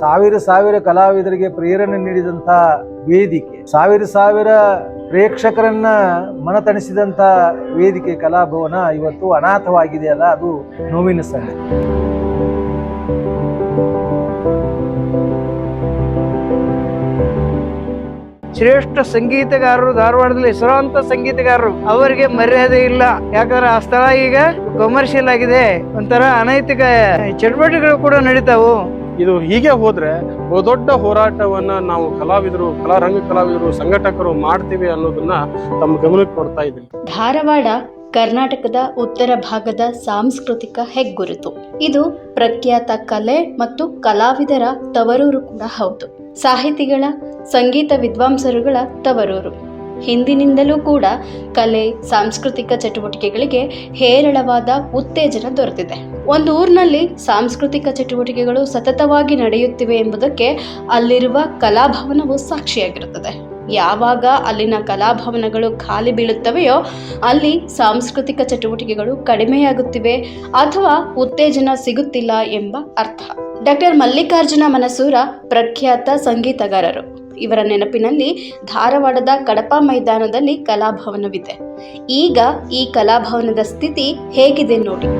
ಸಾವಿರ ಸಾವಿರ ಕಲಾವಿದರಿಗೆ ಪ್ರೇರಣೆ ನೀಡಿದಂತ ವೇದಿಕೆ, ಸಾವಿರ ಸಾವಿರ ಪ್ರೇಕ್ಷಕರನ್ನ ಮನತಣಿಸಿದಂತ ವೇದಿಕೆ, ಕಲಾಭವನ ಇವತ್ತು ಅನಾಥವಾಗಿದೆಯಲ್ಲ ಅದು ನೋವಿನ ಸಂಗತಿ. ಶ್ರೇಷ್ಠ ಸಂಗೀತಗಾರರು ಧಾರವಾಡದಲ್ಲಿ ಹೆಸರಾಂತ ಸಂಗೀತಗಾರರು, ಅವರಿಗೆ ಮರ್ಯಾದೆ ಇಲ್ಲ. ಯಾಕಂದ್ರೆ ಆ ಸ್ಥಳ ಈಗ ಕಮರ್ಷಿಯಲ್ ಆಗಿದೆ. ಒಂಥರ ಅನೈತಿಕ ಚಟುವಟಿಕೆಗಳು ಕೂಡ ನಡೀತಾವು. ಇದು ಹೀಗೆ ಹೋದ್ರೆ ಬಹುದೊಡ್ಡ ಹೋರಾಟವನ್ನ ನಾವು ಕಲಾವಿದರು ಕಲಾರಂಗ ಕಲಾವಿದರು, ಸಂಘಟಕರು ಮಾಡ್ತೀವಿ ಅನ್ನೋದನ್ನ ತಮ್ಮ ಗಮನಕ್ಕೆ ಕೊಡ್ತಾ ಇದ್ದೀನಿ ಧಾರವಾಡ, ಕರ್ನಾಟಕದ ಉತ್ತರ ಭಾಗದ ಸಾಂಸ್ಕೃತಿಕ ಹೆಗ್ಗುರುತು. ಇದು ಪ್ರಖ್ಯಾತ ಕಲೆ ಮತ್ತು ಕಲಾವಿದರ ತವರೂರು ಕೂಡ ಹೌದು. ಸಾಹಿತಿಗಳ, ಸಂಗೀತ ವಿದ್ವಾಂಸರುಗಳ ತವರೂರು. ಹಿಂದಿನಿಂದಲೂ ಕೂಡ ಕಲೆ, ಸಾಂಸ್ಕೃತಿಕ ಚಟುವಟಿಕೆಗಳಿಗೆ ಹೇರಳವಾದ ಉತ್ತೇಜನ ದೊರೆತಿದೆ. ಒಂದು ಊರಿನಲ್ಲಿ ಸಾಂಸ್ಕೃತಿಕ ಚಟುವಟಿಕೆಗಳು ಸತತವಾಗಿ ನಡೆಯುತ್ತಿವೆ ಎಂಬುದಕ್ಕೆ ಅಲ್ಲಿರುವ ಕಲಾಭವನವು ಸಾಕ್ಷಿಯಾಗಿರುತ್ತದೆ. ಯಾವಾಗ ಅಲ್ಲಿನ ಕಲಾಭವನಗಳು ಖಾಲಿ ಬೀಳುತ್ತವೆಯೋ, ಅಲ್ಲಿ ಸಾಂಸ್ಕೃತಿಕ ಚಟುವಟಿಕೆಗಳು ಕಡಿಮೆಯಾಗುತ್ತಿವೆ ಅಥವಾ ಉತ್ತೇಜನ ಸಿಗುತ್ತಿಲ್ಲ ಎಂಬ ಅರ್ಥ. ಡಾಕ್ಟರ್ ಮಲ್ಲಿಕಾರ್ಜುನ ಮನಸೂರ ಪ್ರಖ್ಯಾತ ಸಂಗೀತಗಾರರು. ಇವರ ನೆನಪಿನಲ್ಲಿ ಧಾರವಾಡದ ಕಡಪ ಮೈದಾನದಲ್ಲಿ ಕಲಾಭವನವಿದೆ. ಈಗ ಈ ಕಲಾಭವನದ ಸ್ಥಿತಿ ಹೇಗಿದೆ ನೋಡಿ.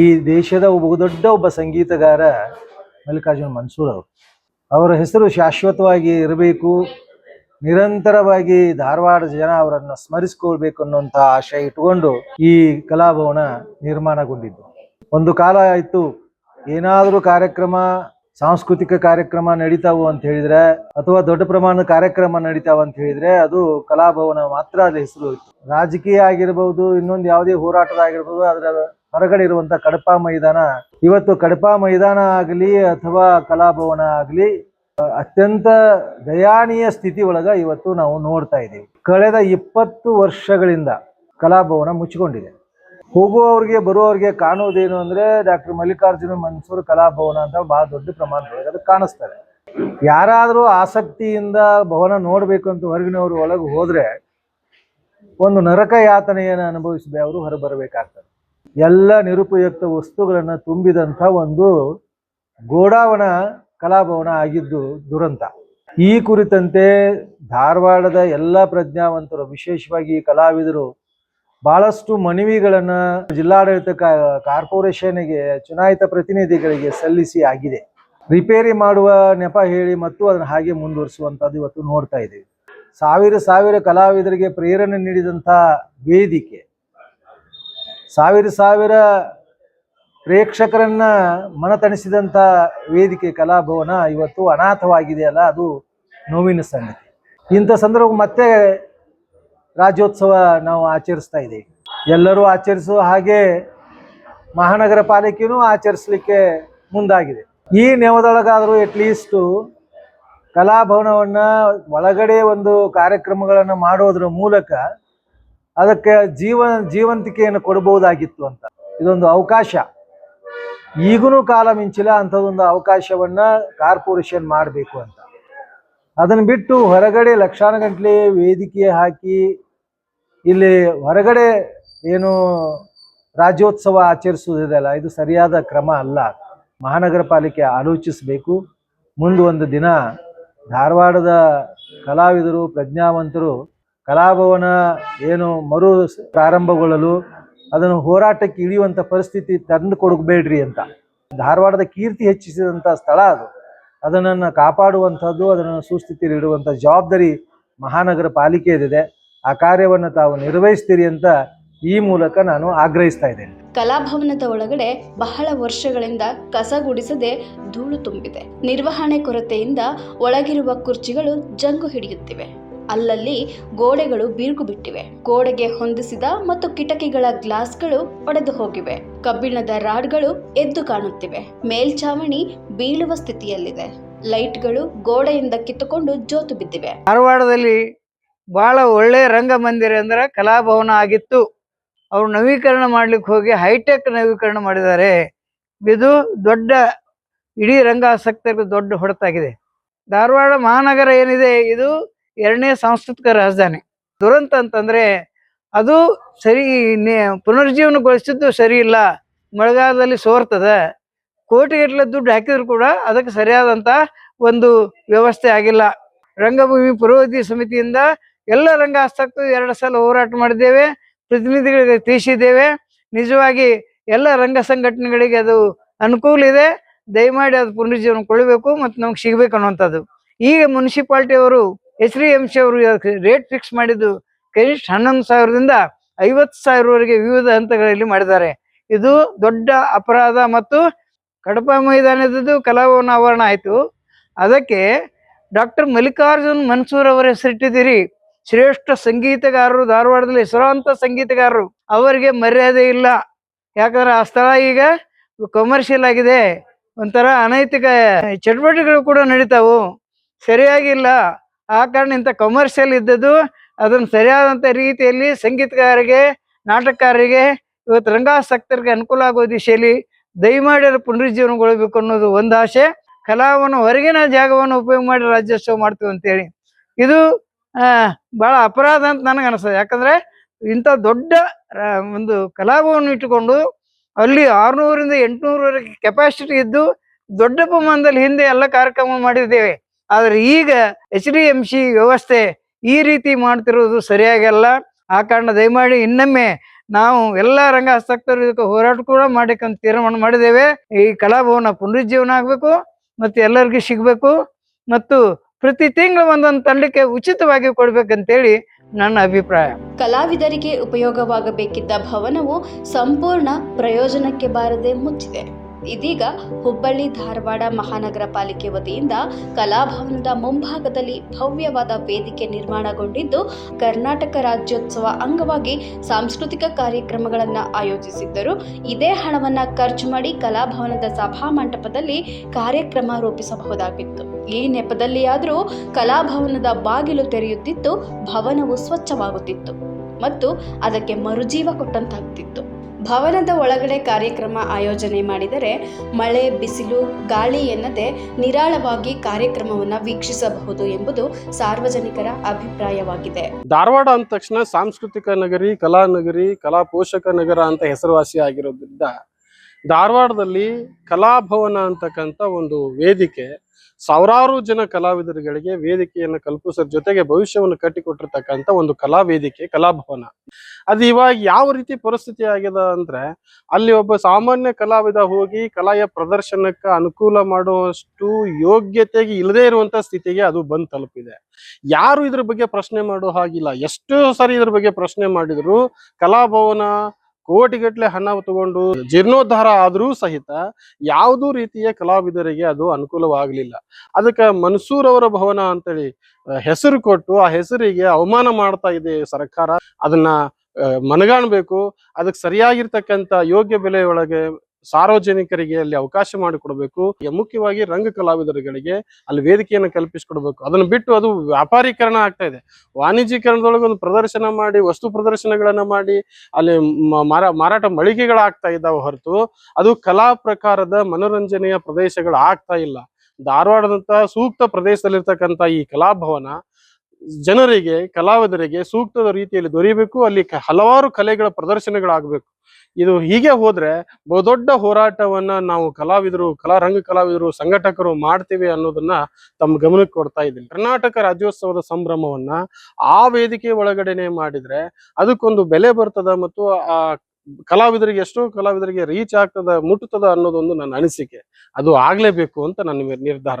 ಈ ದೇಶದ ಒಬ್ಬ ದೊಡ್ಡ ಒಬ್ಬ ಸಂಗೀತಗಾರ ಮಲ್ಲಿಕಾರ್ಜುನ ಮನ್ಸೂರ್ ಅವರು. ಅವರ ಹೆಸರು ಶಾಶ್ವತವಾಗಿ ಇರಬೇಕು, ನಿರಂತರವಾಗಿ ಧಾರವಾಡ ಜನ ಅವರನ್ನು ಸ್ಮರಿಸ್ಕೊಳ್ಬೇಕು ಅನ್ನುವಂಥ ಆಶಯ ಇಟ್ಕೊಂಡು ಈ ಕಲಾಭವನ ನಿರ್ಮಾಣಗೊಂಡಿದ್ದು. ಒಂದು ಕಾಲ ಇತ್ತು ಏನಾದರೂ ಕಾರ್ಯಕ್ರಮ, ಸಾಂಸ್ಕೃತಿಕ ಕಾರ್ಯಕ್ರಮ ನಡೀತಾವು ಅಂತ ಹೇಳಿದ್ರೆ, ಅಥವಾ ದೊಡ್ಡ ಪ್ರಮಾಣದ ಕಾರ್ಯಕ್ರಮ ನಡೀತಾವ ಅಂತ ಹೇಳಿದ್ರೆ, ಅದು ಕಲಾಭವನ ಮಾತ್ರ ಅದ್ರ ಹೆಸರು ಇತ್ತು. ರಾಜಕೀಯ ಆಗಿರ್ಬೋದು, ಇನ್ನೊಂದು ಯಾವುದೇ ಹೋರಾಟದ ಹೋರಾಟದಾಗಿರ್ಬೋದು ಅದರ ಹೊರಗಡೆ ಇರುವಂತ ಕಡಪಾ ಮೈದಾನ. ಇವತ್ತು ಕಡಪಾ ಮೈದಾನ ಆಗಲಿ ಅಥವಾ ಕಲಾಭವನ ಆಗಲಿ ಅತ್ಯಂತ ದಯಾನೀಯ ಸ್ಥಿತಿ ಒಳಗ ಇವತ್ತು ನಾವು ನೋಡ್ತಾ ಇದ್ದೀವಿ. ಕಳೆದ ಇಪ್ಪತ್ತು ವರ್ಷಗಳಿಂದ ಕಲಾಭವನ ಮುಚ್ಚಿಕೊಂಡಿದೆ. ಹೋಗುವವ್ರಿಗೆ, ಬರುವವ್ರಿಗೆ ಕಾಣುವುದೇನು ಅಂದ್ರೆ ಡಾಕ್ಟರ್ ಮಲ್ಲಿಕಾರ್ಜುನ ಮನ್ಸೂರ್ ಕಲಾಭವನ ಅಂತ ಬಹಳ ದೊಡ್ಡ ಪ್ರಮಾಣದೊಳಗೆ ಅದು ಕಾಣಿಸ್ತಾರೆ. ಯಾರಾದರೂ ಆಸಕ್ತಿಯಿಂದ ಭವನ ನೋಡಬೇಕು ಅಂತ ಹೊರಗಿನವರು ಒಳಗೆ ಹೋದ್ರೆ ಒಂದು ನರಕ ಯಾತನೆಯನ್ನು ಅನುಭವಿಸಿ ಅವರು ಹೊರಬರಬೇಕಾಗ್ತದೆ. ಎಲ್ಲ ನಿರುಪಯುಕ್ತ ವಸ್ತುಗಳನ್ನು ತುಂಬಿದಂಥ ಒಂದು ಗೋಡಾವಣ ಕಲಾಭವನ ಆಗಿದ್ದು ದುರಂತ. ಈ ಕುರಿತಂತೆ ಧಾರವಾಡದ ಎಲ್ಲ ಪ್ರಜ್ಞಾವಂತರು, ವಿಶೇಷವಾಗಿ ಕಲಾವಿದರು ಬಹಳಷ್ಟು ಮನವಿಗಳನ್ನು ಜಿಲ್ಲಾಡಳಿತ ಕಾರ್ಪೊರೇಷನ್ಗೆ, ಚುನಾಯಿತ ಪ್ರತಿನಿಧಿಗಳಿಗೆ ಸಲ್ಲಿಸಿ ಆಗಿದೆ. ರಿಪೇರಿ ಮಾಡುವ ನೆಪ ಹೇಳಿ ಮತ್ತು ಅದನ್ನು ಹಾಗೆ ಮುಂದುವರಿಸುವಂಥದ್ದು ಇವತ್ತು ನೋಡ್ತಾ ಇದ್ದೀವಿ. ಸಾವಿರ ಸಾವಿರ ಕಲಾವಿದರಿಗೆ ಪ್ರೇರಣೆ ನೀಡಿದಂಥ ವೇದಿಕೆ, ಸಾವಿರ ಸಾವಿರ ಪ್ರೇಕ್ಷಕರನ್ನ ಮನತಣಿಸಿದಂಥ ವೇದಿಕೆ ಕಲಾಭವನ ಇವತ್ತು ಅನಾಥವಾಗಿದೆಯಲ್ಲ ಅದು ನೋವಿನ ಸಂಗತಿ. ಇಂಥ ಸಂದರ್ಭ ಮತ್ತೆ ರಾಜ್ಯೋತ್ಸವ ನಾವು ಆಚರಿಸ್ತಾ ಇದ್ದೀವಿ. ಎಲ್ಲರೂ ಆಚರಿಸುವ ಹಾಗೆ ಮಹಾನಗರ ಪಾಲಿಕೆನೂ ಆಚರಿಸಲಿಕ್ಕೆ ಮುಂದಾಗಿದೆ. ಈ ನೆವದೊಳಗಾದರೂ ಅಟ್ಲೀಸ್ಟು ಕಲಾಭವನವನ್ನ ಒಳಗಡೆ ಒಂದು ಕಾರ್ಯಕ್ರಮಗಳನ್ನು ಮಾಡೋದ್ರ ಮೂಲಕ ಅದಕ್ಕೆ ಜೀವ, ಜೀವಂತಿಕೆಯನ್ನು ಕೊಡಬಹುದಾಗಿತ್ತು ಅಂತ. ಇದೊಂದು ಅವಕಾಶ. ಈಗೂ ಕಾಲ ಮಿಂಚಿಲ್ಲ ಅಂಥದ್ದೊಂದು ಅವಕಾಶವನ್ನ ಕಾರ್ಪೊರೇಷನ್ ಮಾಡಬೇಕು ಅಂತ. ಅದನ್ನು ಬಿಟ್ಟು ಹೊರಗಡೆ ಲಕ್ಷಾನುಗಟ್ಟಲೆ ವೇದಿಕೆ ಹಾಕಿ ಇಲ್ಲಿ ಹೊರಗಡೆ ಏನು ರಾಜ್ಯೋತ್ಸವ ಆಚರಿಸುವುದಿದೆಯಲ್ಲ, ಇದು ಸರಿಯಾದ ಕ್ರಮ ಅಲ್ಲ. ಮಹಾನಗರ ಪಾಲಿಕೆ ಆಲೋಚಿಸಬೇಕು. ಮುಂದೊಂದು ದಿನ ಧಾರವಾಡದ ಕಲಾವಿದರು, ಪ್ರಜ್ಞಾವಂತರು ಕಲಾಭವನ ಏನು ಮರು ಪ್ರಾರಂಭಗೊಳ್ಳಲು ಅದನ್ನು ಹೋರಾಟಕ್ಕೆ ಇಳಿಯುವಂಥ ಪರಿಸ್ಥಿತಿ ತಂದು ಕೊಡಬೇಡ್ರಿ ಅಂತ. ಧಾರವಾಡದ ಕೀರ್ತಿ ಹೆಚ್ಚಿಸಿದಂಥ ಸ್ಥಳ ಅದು. ಅದನ್ನು ಕಾಪಾಡುವಂಥದ್ದು, ಅದನ್ನು ಸುಸ್ಥಿತಿಯಲ್ಲಿ ಇಡುವಂಥ ಜವಾಬ್ದಾರಿ ಮಹಾನಗರ ಪಾಲಿಕೆಯದಿದೆ ಆ ಕಾರ್ಯವನ್ನು ತಾವು ನಿರ್ವಹಿಸ್ತೀರಿ ಅಂತ ಈ ಮೂಲಕ ನಾನು ಆಗ್ರಹಿಸ್ತಾ ಇದ್ದೇನೆ. ಕಲಾಭವನದ ಒಳಗಡೆ ಬಹಳ ವರ್ಷಗಳಿಂದ ಕಸ ಗುಡಿಸದೆ ಧೂಳು ತುಂಬಿದೆ. ನಿರ್ವಹಣೆ ಕೊರತೆಯಿಂದ ಒಳಗಿರುವ ಕುರ್ಚಿಗಳು ಜಂಗು ಹಿಡಿಯುತ್ತಿವೆ. ಅಲ್ಲಲ್ಲಿ ಗೋಡೆಗಳು ಬಿರುಕು ಬಿಟ್ಟಿವೆ. ಗೋಡೆಗೆ ಹೊಂದಿಸಿದ ಮತ್ತು ಕಿಟಕಿಗಳ ಗ್ಲಾಸ್ಗಳು ಒಡೆದು ಹೋಗಿವೆ. ಕಬ್ಬಿಣದ ರಾಡ್ಗಳು ಎದ್ದು ಕಾಣುತ್ತಿವೆ. ಮೇಲ್ಛಾವಣಿ ಬೀಳುವ ಸ್ಥಿತಿಯಲ್ಲಿದೆ. ಲೈಟ್ಗಳು ಗೋಡೆಯಿಂದ ಕಿತ್ತುಕೊಂಡು ಜೋತು ಬಿದ್ದಿವೆ. ಧಾರವಾಡದಲ್ಲಿ ಬಹಳ ಒಳ್ಳೆ ರಂಗಮಂದಿರ ಅಂದ್ರೆ ಕಲಾಭವನ ಆಗಿತ್ತು. ಅವರು ನವೀಕರಣ ಮಾಡ್ಲಿಕ್ಕೆ ಹೋಗಿ ಹೈಟೆಕ್ ನವೀಕರಣ ಮಾಡಿದ್ದಾರೆ. ಇದು ದೊಡ್ಡ, ಇಡೀ ರಂಗಾಸಕ್ತರಿಗೆ ದೊಡ್ಡ ಹೊಡೆತಾಗಿದೆ. ಧಾರವಾಡ ಮಹಾನಗರ ಏನಿದೆ, ಇದು ಎರಡನೇ ಸಾಂಸ್ಕೃತಿಕ ರಾಜಧಾನಿ. ದುರಂತ ಅಂತಂದ್ರೆ ಅದು ಸರಿ ಪುನರ್ಜೀವನಗೊಳಿಸಿದ್ದು ಸರಿ ಇಲ್ಲ. ಮಳೆಗಾಲದಲ್ಲಿ ಸೋರ್ತದ. ಕೋಟಿಗಟ್ಟಲೆ ದುಡ್ಡು ಹಾಕಿದ್ರು ಕೂಡ ಅದಕ್ಕೆ ಸರಿಯಾದಂತ ಒಂದು ವ್ಯವಸ್ಥೆ ಆಗಿಲ್ಲ. ರಂಗಭೂಮಿ ಪುರೋಹಿತಿ ಸಮಿತಿಯಿಂದ ಎಲ್ಲ ರಂಗ ಆಸಕ್ತರು ಎರಡು ಸಲ ಹೋರಾಟ ಮಾಡಿದ್ದೇವೆ. ಪ್ರತಿನಿಧಿಗಳಿಗೆ ತಿಳಿಸಿದ್ದೇವೆ. ನಿಜವಾಗಿ ಎಲ್ಲ ರಂಗ ಸಂಘಟನೆಗಳಿಗೆ ಅದು ಅನುಕೂಲ ಇದೆ. ದಯಮಾಡಿ ಅದು ಪುನರುಜ್ಜೀವನಗೊಳ್ಳಬೇಕು ಮತ್ತು ನಮ್ಗೆ ಸಿಗ್ಬೇಕು ಅನ್ನುವಂಥದ್ದು. ಈಗ ಮುನ್ಸಿಪಾಲ್ಟಿ ಅವರು ಎಚ್ ಡಿ ಎಂ ಸಿ ಅವರು ರೇಟ್ ಫಿಕ್ಸ್ ಮಾಡಿದ್ದು ಕನಿಷ್ಠ ಹನ್ನೊಂದು ಸಾವಿರದಿಂದ ಐವತ್ತು ಸಾವಿರವರೆಗೆ ವಿವಿಧ ಹಂತಗಳಲ್ಲಿ ಮಾಡಿದ್ದಾರೆ. ಇದು ದೊಡ್ಡ ಅಪರಾಧ ಮತ್ತು ಕಡಪ ಮೈದಾನದ್ದು ಕಲಾಭವನ ಆವರಣ ಆಯಿತು. ಅದಕ್ಕೆ ಡಾಕ್ಟರ್ ಮಲ್ಲಿಕಾರ್ಜುನ್ ಮನ್ಸೂರ್ ಅವರ ಹೆಸರಿಟ್ಟಿದ್ದೀರಿ ಶ್ರೇಷ್ಠ ಸಂಗೀತಗಾರರು ಧಾರವಾಡದಲ್ಲಿ ಹೆಸರಾಂತ ಸಂಗೀತಗಾರರು. ಅವರಿಗೆ ಮರ್ಯಾದೆ ಇಲ್ಲ. ಯಾಕಂದ್ರೆ ಆ ಸ್ಥಳ ಈಗ ಕಮರ್ಷಿಯಲ್ ಆಗಿದೆ. ಒಂಥರ ಅನೈತಿಕ ಚಟುವಟಿಕೆಗಳು ಕೂಡ ನಡೀತಾವು. ಸರಿಯಾಗಿಲ್ಲ ಆ ಕಾರಣ ಇಂಥ ಕಮರ್ಷಿಯಲ್ ಇದ್ದದ್ದು ಅದನ್ನು ಸರಿಯಾದಂಥ ರೀತಿಯಲ್ಲಿ ಸಂಗೀತಗಾರರಿಗೆ ನಾಟಕಕಾರರಿಗೆ ಇವತ್ತು ರಂಗಾಸಕ್ತರಿಗೆ ಅನುಕೂಲ ಆಗೋ ದಿಶೆಯಲ್ಲಿ ದಯಮಾಡಿ ಪುನರುಜ್ಜೀವನಗೊಳ್ಬೇಕು ಅನ್ನೋದು ಒಂದು ಆಸೆ. ಕಲಾವನ್ನು ಹೊರಗಿನ ಜಾಗವನ್ನು ಉಪಯೋಗ ಮಾಡಿ ರಾಜ್ಯೋತ್ಸವ ಮಾಡ್ತೀವಿ ಅಂತೇಳಿ. ಇದು ಬಹಳ ಅಪರಾಧ ಅಂತ ನನಗೆ ಅನಿಸ್ತದೆ. ಯಾಕಂದ್ರೆ ಇಂಥ ದೊಡ್ಡ ಒಂದು ಕಲಾಭವನ್ನು ಇಟ್ಟುಕೊಂಡು ಅಲ್ಲಿ ಆರುನೂರಿಂದ ಎಂಟುನೂರವರೆಗೆ ಕೆಪಾಸಿಟಿ ಇದ್ದು ದೊಡ್ಡ ಪ್ರಮಾಣದಲ್ಲಿ ಹಿಂದೆ ಎಲ್ಲ ಕಾರ್ಯಕ್ರಮ ಮಾಡಿದ್ದೇವೆ. ಆದ್ರೆ ಈಗ ಎಚ್ ಡಿ ಎಂ ಸಿ ವ್ಯವಸ್ಥೆ ಈ ರೀತಿ ಮಾಡ್ತಿರೋದು ಸರಿಯಾಗಲ್ಲ. ಆ ಕಾರಣ ದಯಮಾಡಿ ಇನ್ನೊಮ್ಮೆ ನಾವು ಎಲ್ಲ ರಂಗ ಆಸಕ್ತರು ಇದಕ್ಕೆ ಹೋರಾಟ ಕೂಡ ಮಾಡಿಕಂತ ತೀರ್ಮಾನ ಮಾಡಿದ್ದೇವೆ. ಈ ಕಲಾಭವನ ಪುನರುಜ್ಜೀವನ ಆಗ್ಬೇಕು ಮತ್ತು ಎಲ್ಲರಿಗೂ ಸಿಗಬೇಕು ಮತ್ತು ಪ್ರತಿ ತಿಂಗಳು ಒಂದೊಂದು ತಂಡಕ್ಕೆ ಉಚಿತವಾಗಿ ಕೊಡ್ಬೇಕಂತೇಳಿ ನನ್ನ ಅಭಿಪ್ರಾಯ. ಕಲಾವಿದರಿಗೆ ಉಪಯೋಗವಾಗಬೇಕಿದ್ದ ಭವನವು ಸಂಪೂರ್ಣ ಪ್ರಯೋಜನಕ್ಕೆ ಬಾರದೆ ಮುಚ್ಚಿದೆ. ಇದೀಗ ಹುಬ್ಬಳ್ಳಿ ಧಾರವಾಡ ಮಹಾನಗರ ಪಾಲಿಕೆ ವತಿಯಿಂದ ಕಲಾಭವನದ ಮುಂಭಾಗದಲ್ಲಿ ಭವ್ಯವಾದ ವೇದಿಕೆ ನಿರ್ಮಾಣಗೊಂಡಿದ್ದು, ಕರ್ನಾಟಕ ರಾಜ್ಯೋತ್ಸವ ಅಂಗವಾಗಿ ಸಾಂಸ್ಕೃತಿಕ ಕಾರ್ಯಕ್ರಮಗಳನ್ನು ಆಯೋಜಿಸಿದ್ದರು. ಇದೇ ಹಣವನ್ನ ಖರ್ಚು ಮಾಡಿ ಕಲಾಭವನದ ಸಭಾ ಮಂಟಪದಲ್ಲಿ ಕಾರ್ಯಕ್ರಮ ರೂಪಿಸಬಹುದಾಗಿತ್ತು. ಈ ನೆಪದಲ್ಲಿಯಾದರೂ ಕಲಾಭವನದ ಬಾಗಿಲು ತೆರೆಯುತ್ತಿತ್ತು ಭವನವು ಸ್ವಚ್ಛವಾಗುತ್ತಿತ್ತು ಮತ್ತು ಅದಕ್ಕೆ ಮರುಜೀವ ಕೊಟ್ಟಂತಾಗ್ತಿತ್ತು. ಭವನದ ಒಳಗಡೆ ಕಾರ್ಯಕ್ರಮ ಆಯೋಜನೆ ಮಾಡಿದರೆ ಮಳೆ, ಬಿಸಿಲು, ಗಾಳಿ ಎನ್ನದೆ ನಿರಾಳವಾಗಿ ಕಾರ್ಯಕ್ರಮವನ್ನು ವೀಕ್ಷಿಸಬಹುದು ಎಂಬುದು ಸಾರ್ವಜನಿಕರ ಅಭಿಪ್ರಾಯವಾಗಿದೆ. ಧಾರವಾಡ ಅಂದ ತಕ್ಷಣ ಸಾಂಸ್ಕೃತಿಕ ನಗರಿ, ಕಲಾ ನಗರಿ, ಕಲಾ ಪೋಷಕ ನಗರ ಅಂತ ಹೆಸರುವಾಸಿ ಆಗಿರೋದ್ರಿಂದ ಧಾರವಾಡದಲ್ಲಿ ಕಲಾಭವನ ಅಂತಕ್ಕಂಥ ಒಂದು ವೇದಿಕೆ ಸಾವಿರಾರು ಜನ ಕಲಾವಿದರುಗಳಿಗೆ ವೇದಿಕೆಯನ್ನು ಕಲ್ಪಿಸೋದ್ರ ಜೊತೆಗೆ ಭವಿಷ್ಯವನ್ನು ಕಟ್ಟಿಕೊಟ್ಟಿರ್ತಕ್ಕಂಥ ಒಂದು ಕಲಾ ವೇದಿಕೆ ಕಲಾಭವನ ಅದು ಇವಾಗ ಯಾವ ರೀತಿ ಪರಿಸ್ಥಿತಿ ಆಗಿದೆ ಅಂದ್ರೆ ಅಲ್ಲಿ ಒಬ್ಬ ಸಾಮಾನ್ಯ ಕಲಾವಿದ ಹೋಗಿ ಕಲೆಯ ಪ್ರದರ್ಶನಕ್ಕೆ ಅನುಕೂಲ ಮಾಡುವಷ್ಟು ಯೋಗ್ಯತೆಗೆ ಇಲ್ಲದೆ ಇರುವಂತ ಸ್ಥಿತಿಗೆ ಅದು ಬಂದ್ ತಲುಪಿದೆ. ಯಾರು ಇದ್ರ ಬಗ್ಗೆ ಪ್ರಶ್ನೆ ಮಾಡೋ ಹಾಗಿಲ್ಲ. ಎಷ್ಟು ಸರಿ ಇದ್ರ ಬಗ್ಗೆ ಪ್ರಶ್ನೆ ಮಾಡಿದ್ರು ಕಲಾಭವನ ಕೋಟಿಗಟ್ಟಲೆ ಹಣ ತಗೊಂಡು ಜೀರ್ಣೋದ್ಧಾರ ಆದರೂ ಸಹಿತ ಯಾವುದೂ ರೀತಿಯ ಕಲಾವಿದರಿಗೆ ಅದು ಅನುಕೂಲವಾಗಲಿಲ್ಲ. ಅದಕ್ಕೆ ಮನ್ಸೂರ್ ಅವರ ಭವನ ಅಂತೇಳಿ ಹೆಸರು ಕೊಟ್ಟು ಆ ಹೆಸರಿಗೆ ಅವಮಾನ ಮಾಡ್ತಾ ಇದೆ ಸರ್ಕಾರ. ಅದನ್ನ ಮನಗಾಣ್ಬೇಕು ಅದಕ್ಕೆ ಸರಿಯಾಗಿರ್ತಕ್ಕಂಥ ಯೋಗ್ಯ ಬೆಲೆಯೊಳಗೆ ಸಾರ್ವಜನಿಕರಿಗೆ ಅಲ್ಲಿ ಅವಕಾಶ ಮಾಡಿಕೊಡ್ಬೇಕು. ಮುಖ್ಯವಾಗಿ ರಂಗ ಕಲಾವಿದರುಗಳಿಗೆ ಅಲ್ಲಿ ವೇದಿಕೆಯನ್ನು ಕಲ್ಪಿಸಿಕೊಡ್ಬೇಕು. ಅದನ್ನ ಬಿಟ್ಟು ಅದು ವ್ಯಾಪಾರೀಕರಣ ಆಗ್ತಾ ಇದೆ. ವಾಣಿಜ್ಯೀಕರಣದೊಳಗೆ ಒಂದು ಪ್ರದರ್ಶನ ಮಾಡಿ, ವಸ್ತು ಪ್ರದರ್ಶನಗಳನ್ನ ಮಾಡಿ, ಅಲ್ಲಿ ಮಾರ, ಮಾರಾಟ ಮಳಿಗೆಗಳಾಗ್ತಾ ಇದ್ದಾವೆ ಹೊರತು, ಅದು ಕಲಾ ಪ್ರಕಾರದ ಮನೋರಂಜನೆಯ ಪ್ರದೇಶಗಳು ಆಗ್ತಾ ಇಲ್ಲ. ಧಾರವಾಡದಂತ ಸೂಕ್ತ ಪ್ರದೇಶದಲ್ಲಿರ್ತಕ್ಕಂಥ ಈ ಕಲಾಭವನ ಜನರಿಗೆ, ಕಲಾವಿದರಿಗೆ ಸೂಕ್ತದ ರೀತಿಯಲ್ಲಿ ದೊರೆಯಬೇಕು. ಅಲ್ಲಿ ಹಲವಾರು ಕಲೆಗಳ ಪ್ರದರ್ಶನಗಳಾಗಬೇಕು. ಇದು ಹೀಗೆ ಹೋದ್ರೆ ಬಹುದೊಡ್ಡ ಹೋರಾಟವನ್ನ ನಾವು ಕಲಾವಿದರು, ಕಲಾ ರಂಗ ಕಲಾವಿದರು, ಸಂಘಟಕರು ಮಾಡ್ತೀವಿ ಅನ್ನೋದನ್ನ ತಮ್ಮ ಗಮನಕ್ಕೆ ಕೊಡ್ತಾ ಇದ್ದೀನಿ. ಕರ್ನಾಟಕ ರಾಜ್ಯೋತ್ಸವದ ಸಂಭ್ರಮವನ್ನ ಆ ವೇದಿಕೆ ಒಳಗಡೆನೆ ಮಾಡಿದ್ರೆ ಅದಕ್ಕೊಂದು ಬೆಲೆ ಬರ್ತದ ಮತ್ತು ಆ ಕಲಾವಿದರಿಗೆ, ಎಷ್ಟೋ ಕಲಾವಿದರಿಗೆ ರೀಚ್ ಆಗ್ತದ ಮುಟ್ಟುತ್ತದ ಅನ್ನೋದೊಂದು ನನ್ನ ಅನಿಸಿಕೆ. ಅದು ಆಗ್ಲೇಬೇಕು ಅಂತ ನನ್ನ ನಿರ್ಧಾರ.